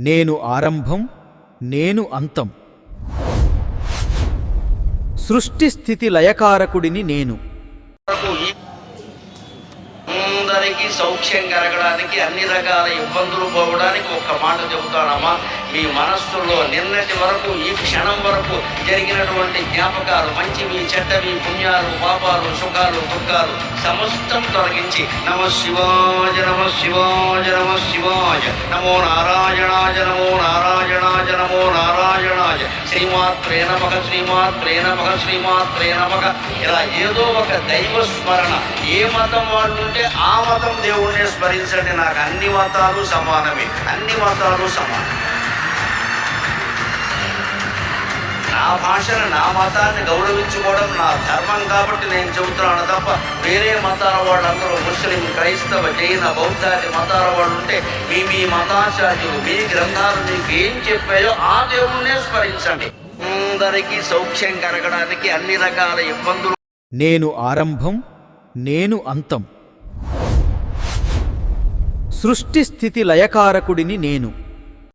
నేను ఆరంభం నేను అంతం. సృష్టి స్థితి లయకారకుడిని నేను. అందరికీ సౌఖ్యం కలగడానికి అన్ని రకాల ఇబ్బందులు పోవడానికి ఒక్క మాట చెబుతానమ్మా. మీ మనస్సులో నిన్నటి వరకు ఈ క్షణం వరకు జరిగినటువంటి జ్ఞాపకాలు మంచి మీ చెడ్డవి పుణ్యాలు పాపాలు సుఖాలు దుఃఖాలు సమస్తం తొలగించి నమ శివాజ నమ శివాజ నమ శివాజ నమో నారాయణాజ నమో నారాయణాజ నమో నారాయణాయ శ్రీమాత్రే నమక శ్రీమాత్రే నమక శ్రీమాత్రే నమక ఇలా ఏదో ఒక దైవ స్మరణ. ఏ మతం వాళ్ళు ఉంటే ఆ మతం దేవుణ్ణి స్మరించండి. నాకు అన్ని మతాలు సమానమే. అన్ని మతాలు సమానం. నా భాషను నా మతాన్ని గౌరవించుకోవడం నా ధర్మం కాబట్టి నేను చెబుతున్నాను తప్ప వేరే మతాల వాళ్ళందరూ ముస్లిం క్రైస్తవ జైన బౌద్ధాది మతాల వాళ్ళు ఉంటే మీ మీ మతాచార్యులు మీ గ్రంథాలు మీకు ఏం చెప్పాయో ఆ దేవుణ్ణే స్మరించండి. అందరికీ సౌఖ్యం కలగడానికి అన్ని రకాల ఇబ్బందులు నేను ఆరంభం నేను అంతం. సృష్టి స్థితి లయకారకుడిని నేను.